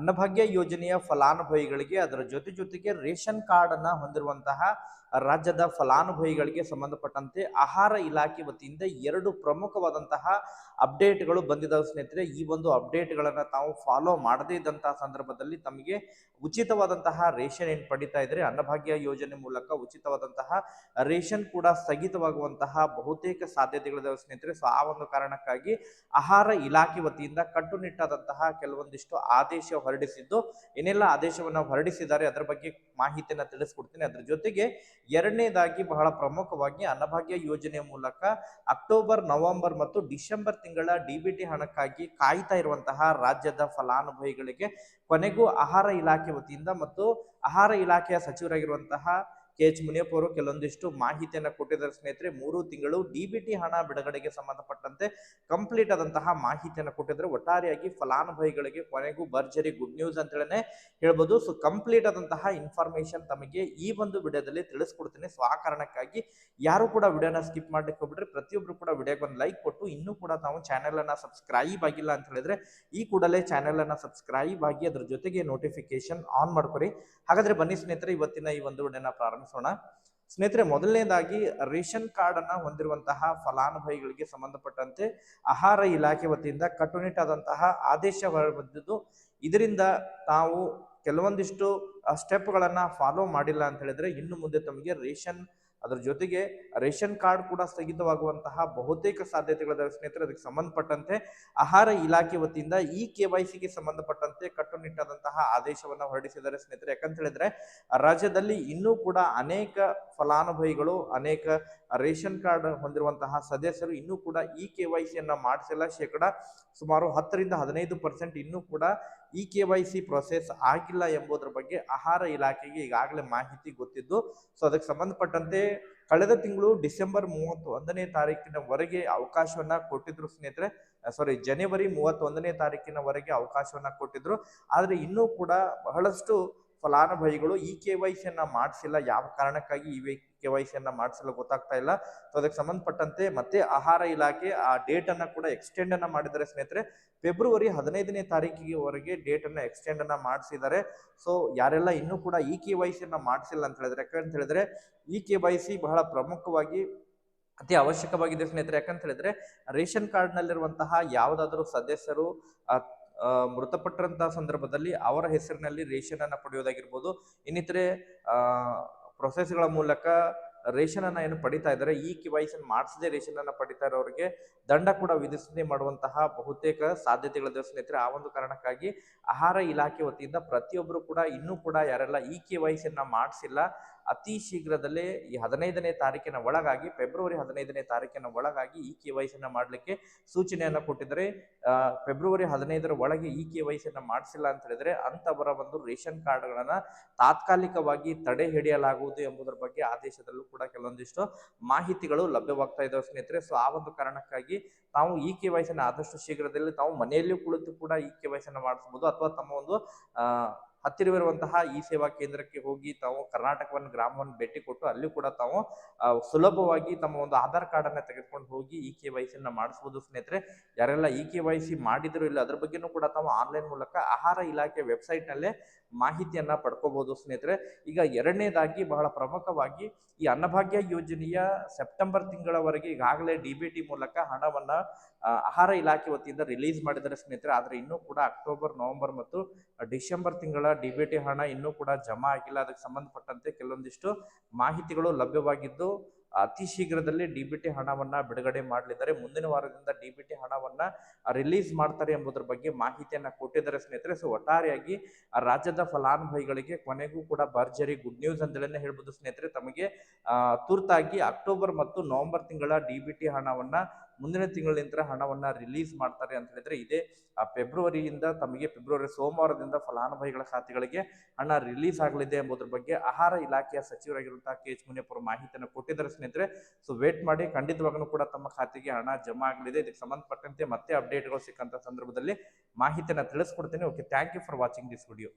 ಅನ್ನಭಾಗ್ಯ ಯೋಜನೆಯ ಫಲಾನುಭವಿಗಳಿಗೆ ಅದರ ಜೊತೆ ಜೊತೆಗೆ ರೇಷನ್ ಕಾರ್ಡ್ ಅನ್ನ ಹೊಂದಿರುವಂತಹ ರಾಜ್ಯದ ಫಲಾನುಭವಿಗಳಿಗೆ ಸಂಬಂಧಪಟ್ಟಂತೆ ಆಹಾರ ಇಲಾಖೆ ವತಿಯಿಂದ ಎರಡು ಪ್ರಮುಖವಾದಂತಹ ಅಪ್ಡೇಟ್ಗಳು ಬಂದಿದ್ದಾವೆ ಸ್ನೇಹಿತರೆ. ಈ ಒಂದು ಅಪ್ಡೇಟ್ಗಳನ್ನು ತಾವು ಫಾಲೋ ಮಾಡದೇ ಇದ್ದಂತಹ ಸಂದರ್ಭದಲ್ಲಿ ತಮಗೆ ಉಚಿತವಾದಂತಹ ರೇಷನ್ ಏನು ಪಡಿತಾ ಇದ್ರೆ ಅನ್ನಭಾಗ್ಯ ಯೋಜನೆ ಮೂಲಕ ಉಚಿತವಾದಂತಹ ರೇಷನ್ ಕೂಡ ಸ್ಥಗಿತವಾಗುವಂತಹ ಬಹುತೇಕ ಸಾಧ್ಯತೆಗಳಿದಾವೆ ಸ್ನೇಹಿತರೆ. ಸೊ, ಆ ಒಂದು ಕಾರಣಕ್ಕಾಗಿ ಆಹಾರ ಇಲಾಖೆ ವತಿಯಿಂದ ಕಟ್ಟುನಿಟ್ಟಾದಂತಹ ಕೆಲವೊಂದಿಷ್ಟು ಆದೇಶ ಹೊರಡಿಸಿದ್ದು. ಏನೆಲ್ಲ ಆದೇಶವನ್ನು ಹೊರಡಿಸಿದ್ದಾರೆ. ಅದರ ಬಗ್ಗೆ ಮಾಹಿತಿಯನ್ನು ತಿಳಿಸ್ಕೊಡ್ತೀನಿ. ಅದರ ಜೊತೆಗೆ ಎರಡನೇದಾಗಿ ಬಹಳ ಪ್ರಮುಖವಾಗಿ ಅನ್ನಭಾಗ್ಯ ಯೋಜನೆ ಮೂಲಕ ಅಕ್ಟೋಬರ್, ನವೆಂಬರ್ ಮತ್ತು ಡಿಸೆಂಬರ್ ತಿಂಗಳ ಡಿಬಿಟಿ ಹಣಕ್ಕಾಗಿ ಕಾಯ್ತಾ ಇರುವಂತಹ ರಾಜ್ಯದ ಫಲಾನುಭವಿಗಳಿಗೆ ಕೊನೆಗೂ ಆಹಾರ ಇಲಾಖೆ ವತಿಯಿಂದ ಮತ್ತು ಆಹಾರ ಇಲಾಖೆಯ ಸಚಿವರಾಗಿರುವಂತಹ ಕೆ ಎಚ್ ಮುನಿಯಪ್ಪ ಅವರು ಕೆಲವೊಂದಿಷ್ಟು ಮಾಹಿತಿಯನ್ನು ಕೊಟ್ಟಿದ್ದಾರೆ ಸ್ನೇಹಿತರೆ. ಮೂರು ತಿಂಗಳು ಡಿಬಿಟಿ ಹಣ ಬಿಡುಗಡೆಗೆ ಸಂಬಂಧಪಟ್ಟಂತೆ ಕಂಪ್ಲೀಟ್ ಆದಂತಹ ಮಾಹಿತಿಯನ್ನು ಕೊಟ್ಟಿದ್ದಾರೆ. ಒಟ್ಟಾರೆಯಾಗಿ ಫಲಾನುಭವಿಗಳಿಗೆ ಕೊನೆಗೂ ಭರ್ಜರಿ ಗುಡ್ ನ್ಯೂಸ್ ಅಂತ ಹೇಳನೆ ಹೇಳ್ಬೋದು. ಸೊ ಕಂಪ್ಲೀಟ್ ಆದಂತಹ ಇನ್ಫಾರ್ಮೇಶನ್ ತಮಗೆ ಈ ಒಂದು ವಿಡಿಯೋದಲ್ಲಿ ತಿಳಿಸ್ಕೊಡ್ತೀನಿ. ಸೊ ಆ ಕಾರಣಕ್ಕಾಗಿ ಯಾರು ಕೂಡ ವಿಡಿಯೋನ ಸ್ಕಿಪ್ ಮಾಡ್ಲಿಕ್ಕೆ ಹೋಗ್ಬಿಟ್ರೆ ಪ್ರತಿಯೊಬ್ರು ಕೂಡ ವಿಡಿಯೋಗೆ ಒಂದು ಲೈಕ್ ಕೊಟ್ಟು ಇನ್ನೂ ಕೂಡ ತಾವು ಚಾನೆಲ್ ಅನ್ನ ಸಬ್ಸ್ಕ್ರೈಬ್ ಆಗಿಲ್ಲ ಅಂತ ಹೇಳಿದ್ರೆ ಈ ಕೂಡಲೇ ಚಾನೆಲ್ ಅನ್ನ ಸಬ್ಸ್ಕ್ರೈಬ್ ಆಗಿ ಅದ್ರ ಜೊತೆಗೆ ನೋಟಿಫಿಕೇಶನ್ ಆನ್ ಮಾಡ್ಕೊರಿ. ಹಾಗಾದ್ರೆ ಬನ್ನಿ ಸ್ನೇಹಿತರೆ, ಇವತ್ತಿನ ಈ ಒಂದು ವಿಡಿಯೋನ ಪ್ರಾರಂಭಿಸೋಣ ಸ್ನೇಹಿತರೆ, ಮೊದಲನೇದಾಗಿ ರೇಷನ್ ಕಾರ್ಡ್ ಅನ್ನ ಹೊಂದಿರುವಂತಹ ಫಲಾನುಭವಿಗಳಿಗೆ ಸಂಬಂಧಪಟ್ಟಂತೆ ಆಹಾರ ಇಲಾಖೆ ವತಿಯಿಂದ ಕಟ್ಟುನಿಟ್ಟಾದಂತಹ ಆದೇಶ ಹೊರಬಂದಿದ್ದು, ಇದರಿಂದ ತಾವು ಕೆಲವೊಂದಿಷ್ಟು ಸ್ಟೆಪ್ಗಳನ್ನ ಫಾಲೋ ಮಾಡಿಲ್ಲ ಅಂತ ಹೇಳಿದ್ರೆ ಇನ್ನು ಮುಂದೆ ತಮಗೆ ರೇಷನ್ ಅದ್ರ ಜೊತೆಗೆ ರೇಷನ್ ಕಾರ್ಡ್ ಕೂಡ ಸ್ಥಗಿತವಾಗುವಂತಹ ಬಹುತೇಕ ಸಾಧ್ಯತೆಗಳಿದ್ದಾವೆ ಸ್ನೇಹಿತರೆ. ಅದಕ್ಕೆ ಸಂಬಂಧಪಟ್ಟಂತೆ ಆಹಾರ ಇಲಾಖೆ ವತಿಯಿಂದ ಈ ಕೆ ವೈ ಸಿಗೆ ಸಂಬಂಧಪಟ್ಟಂತೆ ಕಟ್ಟುನಿಟ್ಟಾದಂತಹ ಆದೇಶವನ್ನು ಹೊರಡಿಸಿದ್ದಾರೆ ಸ್ನೇಹಿತರೆ. ಯಾಕಂತ ಹೇಳಿದ್ರೆ, ರಾಜ್ಯದಲ್ಲಿ ಇನ್ನೂ ಕೂಡ ಅನೇಕ ಫಲಾನುಭವಿಗಳು, ಅನೇಕ ರೇಷನ್ ಕಾರ್ಡ್ ಹೊಂದಿರುವಂತಹ ಸದಸ್ಯರು ಇನ್ನೂ ಕೂಡ ಈ ಕೆ ವೈ ಸಿಯನ್ನ ಮಾಡಿಸಿಲ್ಲ. ಶೇಕಡ ಸುಮಾರು ಹತ್ತರಿಂದ ಹದಿನೈದು ಪರ್ಸೆಂಟ್ ಇನ್ನೂ ಕೂಡ ಈ ಕೆ ವೈ ಸಿ ಪ್ರೊಸೆಸ್ ಆಗಿಲ್ಲ ಎಂಬುದರ ಬಗ್ಗೆ ಆಹಾರ ಇಲಾಖೆಗೆ ಈಗಾಗಲೇ ಮಾಹಿತಿ ಗೊತ್ತಿದ್ದು ಸೊ ಅದಕ್ಕೆ ಸಂಬಂಧಪಟ್ಟಂತೆ ಕಳೆದ ತಿಂಗಳು ಡಿಸೆಂಬರ್ ಮೂವತ್ತು ಒಂದನೇ ತಾರೀಕಿನವರೆಗೆ ಅವಕಾಶವನ್ನ ಕೊಟ್ಟಿದ್ರು ಸ್ನೇಹಿತರೆ. ಸಾರಿ ಜನವರಿ ಮೂವತ್ತೊಂದನೇ ತಾರೀಕಿನವರೆಗೆ ಅವಕಾಶವನ್ನ ಕೊಟ್ಟಿದ್ರು. ಆದ್ರೆ ಇನ್ನೂ ಕೂಡ ಬಹಳಷ್ಟು ಫಲಾನುಭವಿಗಳು ಇ ಕೆ ವೈ ಸಿಯನ್ನು ಮಾಡಿಸಿಲ್ಲ, ಯಾವ ಕಾರಣಕ್ಕಾಗಿ ಈ ಕೆ ವೈ ಸಿಯನ್ನು ಮಾಡಿಸಲು ಗೊತ್ತಾಗ್ತಾ ಇಲ್ಲ. ಸೊ ಅದಕ್ಕೆ ಸಂಬಂಧಪಟ್ಟಂತೆ ಮತ್ತೆ ಆಹಾರ ಇಲಾಖೆ ಆ ಡೇಟ್ ಅನ್ನ ಕೂಡ ಎಕ್ಸ್ಟೆಂಡ್ ಅನ್ನ ಮಾಡಿದ್ದಾರೆ ಸ್ನೇಹಿತರೆ. ಫೆಬ್ರವರಿ ಹದಿನೈದನೇ ತಾರೀಕಿಗೆವರೆಗೆ ಡೇಟ್ ಅನ್ನ ಎಕ್ಸ್ಟೆಂಡ್ ಅನ್ನ ಮಾಡಿಸಿದ್ದಾರೆ. ಸೊ ಯಾರೆಲ್ಲ ಇನ್ನೂ ಕೂಡ ಇ ಕೆ ವೈ ಸಿಯನ್ನು ಮಾಡಿಸಿಲ್ಲ ಅಂತ ಹೇಳಿದ್ರೆ, ಯಾಕಂತ ಹೇಳಿದ್ರೆ ಈ ಕೆ ವೈ ಸಿ ಬಹಳ ಪ್ರಮುಖವಾಗಿ ಅತಿ ಅವಶ್ಯಕವಾಗಿದೆ ಸ್ನೇಹಿತರೆ. ಯಾಕಂತ ಹೇಳಿದ್ರೆ ರೇಷನ್ ಕಾರ್ಡ್ ನಲ್ಲಿರುವಂತಹ ಯಾವುದಾದ್ರೂ ಸದಸ್ಯರು ಮೃತಪಟ್ಟಂತಹ ಸಂದರ್ಭದಲ್ಲಿ ಅವರ ಹೆಸರಿನಲ್ಲಿ ರೇಷನ್ ಅನ್ನ ಪಡೆಯೋದಾಗಿರ್ಬೋದು. ಇನ್ನಿತರೆ ಪ್ರೊಸೆಸ್ಗಳ ಮೂಲಕ ರೇಷನ್ ಅನ್ನ ಏನು ಪಡಿತಾ ಇದ್ದಾರೆ, ಈ ಕೆ ವೈ ಮಾಡಿಸದೆ ರೇಷನ್ ಅನ್ನ ಪಡಿತಾ ಇರೋರಿಗೆ ದಂಡ ಕೂಡ ವಿಧಿಸದೆ ಮಾಡುವಂತಹ ಬಹುತೇಕ ಸಾಧ್ಯತೆಗಳಿದೆ ಸ್ನೇಹಿತರೆ. ಆ ಒಂದು ಕಾರಣಕ್ಕಾಗಿ ಆಹಾರ ಇಲಾಖೆ ವತಿಯಿಂದ ಪ್ರತಿಯೊಬ್ಬರು ಕೂಡ, ಇನ್ನೂ ಕೂಡ ಯಾರೆಲ್ಲ ಈ ಕೆ ವೈ ಮಾಡಿಸಿಲ್ಲ ಅತಿ ಶೀಘ್ರದಲ್ಲೇ ಈ ಹದಿನೈದನೇ ತಾರೀಕಿನ ಒಳಗಾಗಿ, ಫೆಬ್ರವರಿ ಹದಿನೈದನೇ ತಾರೀಕಿನ ಒಳಗಾಗಿ ಈ ಕೆ ವೈ ಸಿಯನ್ನ ಮಾಡಲಿಕ್ಕೆ ಸೂಚನೆಯನ್ನ ಕೊಟ್ಟಿದ್ದಾರೆ. ಫೆಬ್ರವರಿ ಹದಿನೈದರ ಒಳಗೆ ಈ ಕೆ ವೈ ಮಾಡಿಸಿಲ್ಲ ಅಂತ ಹೇಳಿದ್ರೆ ಅಂತವರ ಒಂದು ರೇಷನ್ ಕಾರ್ಡ್ಗಳನ್ನು ತಾತ್ಕಾಲಿಕವಾಗಿ ತಡೆ ಹಿಡಿಯಲಾಗುವುದು ಎಂಬುದರ ಬಗ್ಗೆ ಆದೇಶದಲ್ಲೂ ಕೂಡ ಕೆಲವೊಂದಿಷ್ಟು ಮಾಹಿತಿಗಳು ಲಭ್ಯವಾಗ್ತಾ ಇದ್ದಾವೆ ಸ್ನೇಹಿತರೆ. ಸೊ ಆ ಒಂದು ಕಾರಣಕ್ಕಾಗಿ ತಾವು ಈ ಕೆ ವೈ ಸಿನ ಆದಷ್ಟು ಶೀಘ್ರದಲ್ಲಿ ತಾವು ಮನೆಯಲ್ಲಿ ಕುಳಿತು ಕೂಡ ಈ ಕೆ ವೈ ಮಾಡಿಸ್ಬೋದು ಅಥವಾ ತಮ್ಮ ಒಂದು ಹತ್ತಿರವಿರುವಂತಹ ಈ ಸೇವಾ ಕೇಂದ್ರಕ್ಕೆ ಹೋಗಿ ತಾವು ಕರ್ನಾಟಕವನ್ನು, ಗ್ರಾಮವನ್ನು ಭೇಟಿ ಕೊಟ್ಟು ಅಲ್ಲಿ ಕೂಡ ತಾವು ಸುಲಭವಾಗಿ ತಮ್ಮ ಒಂದು ಆಧಾರ್ ಕಾರ್ಡ್ ಅನ್ನ ತೆಗೆದುಕೊಂಡು ಹೋಗಿ ಇ ಕೆ ವೈ ಸಿನ ಮಾಡಿಸಬಹುದು ಸ್ನೇಹಿತರೆ. ಯಾರೆಲ್ಲ ಇ ಕೆ ವೈ ಸಿ ಮಾಡಿದ್ರು ಇಲ್ಲ ಅದ್ರ ಬಗ್ಗೆನೂ ಕೂಡ ತಾವು ಆನ್ಲೈನ್ ಮೂಲಕ ಆಹಾರ ಇಲಾಖೆ ವೆಬ್ಸೈಟ್ ನಲ್ಲೇ ಮಾಹಿತಿಯನ್ನ ಪಡ್ಕೋಬಹುದು ಸ್ನೇಹಿತರೆ. ಈಗ ಎರಡನೇದಾಗಿ ಬಹಳ ಪ್ರಮುಖವಾಗಿ ಈ ಅನ್ನಭಾಗ್ಯ ಯೋಜನೆಯ ಸೆಪ್ಟೆಂಬರ್ ತಿಂಗಳವರೆಗೆ ಈಗಾಗಲೇ ಡಿ ಟಿ ಮೂಲಕ ಹಣವನ್ನ ಆಹಾರ ಇಲಾಖೆ ವತಿಯಿಂದ ರಿಲೀಸ್ ಮಾಡಿದ್ದಾರೆ ಸ್ನೇಹಿತರೆ. ಆದ್ರೆ ಇನ್ನೂ ಕೂಡ ಅಕ್ಟೋಬರ್, ನವೆಂಬರ್ ಮತ್ತು ಡಿಸೆಂಬರ್ ತಿಂಗಳ ಡಿ ಬಿ ಟಿ ಹಣ ಇನ್ನೂ ಕೂಡ ಜಮಾ ಆಗಿಲ್ಲ. ಅದಕ್ಕೆ ಸಂಬಂಧಪಟ್ಟಂತೆ ಕೆಲವೊಂದಿಷ್ಟು ಮಾಹಿತಿಗಳು ಲಭ್ಯವಾಗಿದ್ದು, ಅತಿ ಶೀಘ್ರದಲ್ಲಿ ಡಿ ಬಿ ಟಿ ಹಣವನ್ನು ಬಿಡುಗಡೆ ಮಾಡಲಿದ್ದಾರೆ. ಮುಂದಿನ ವಾರದಿಂದ ಡಿ ಬಿ ಟಿ ಹಣವನ್ನು ರಿಲೀಸ್ ಮಾಡ್ತಾರೆ ಎಂಬುದರ ಬಗ್ಗೆ ಮಾಹಿತಿಯನ್ನು ಕೊಟ್ಟಿದ್ದಾರೆ ಸ್ನೇಹಿತರೆ. ಸೊ ಒಟ್ಟಾರೆಯಾಗಿ ರಾಜ್ಯದ ಫಲಾನುಭವಿಗಳಿಗೆ ಕೊನೆಗೂ ಕೂಡ ಭರ್ಜರಿ ಗುಡ್ ನ್ಯೂಸ್ ಅಂತೇಳಿ ಹೇಳ್ಬೋದು ಸ್ನೇಹಿತರೆ. ತಮಗೆ ತುರ್ತಾಗಿ ಅಕ್ಟೋಬರ್ ಮತ್ತು ನವೆಂಬರ್ ತಿಂಗಳ ಡಿ ಬಿ ಟಿ ಹಣವನ್ನ ಮುಂದಿನ ತಿಂಗಳಿನಿಂದ ಹಣವನ್ನ ರಿಲೀಸ್ ಮಾಡ್ತಾರೆ ಅಂತ ಹೇಳಿದ್ರೆ ಇದೇ ಫೆಬ್ರವರಿಯಿಂದ ತಮಗೆ ಫೆಬ್ರವರಿ ಸೋಮವಾರದಿಂದ ಫಲಾನುಭವಿಗಳ ಖಾತೆಗಳಿಗೆ ಹಣ ರಿಲೀಸ್ ಆಗಲಿದೆ ಎಂಬುದ್ರ ಬಗ್ಗೆ ಆಹಾರ ಇಲಾಖೆಯ ಸಚಿವರಾಗಿರುವಂತಹ ಕೆ ಎಚ್ ಮುನಿಯಪ್ಪ ಮಾಹಿತಿಯನ್ನು ಕೊಟ್ಟಿದ್ದಾರೆ ಸ್ನೇಹಿತರೆ. ಸೊ ವೇಟ್ ಮಾಡಿ ಖಂಡಿತವಾಗೂ ಕೂಡ ತಮ್ಮ ಖಾತೆಗೆ ಹಣ ಜಮಾ ಆಗಲಿದೆ. ಇದಕ್ಕೆ ಸಂಬಂಧಪಟ್ಟಂತೆ ಮತ್ತೆ ಅಪ್ಡೇಟ್ಗಳು ಸಿಕ್ಕಂತ ಸಂದರ್ಭದಲ್ಲಿ ಮಾಹಿತಿಯನ್ನು ತಿಳಿಸ್ಕೊಡ್ತೀನಿ. Okay thank you for watching this video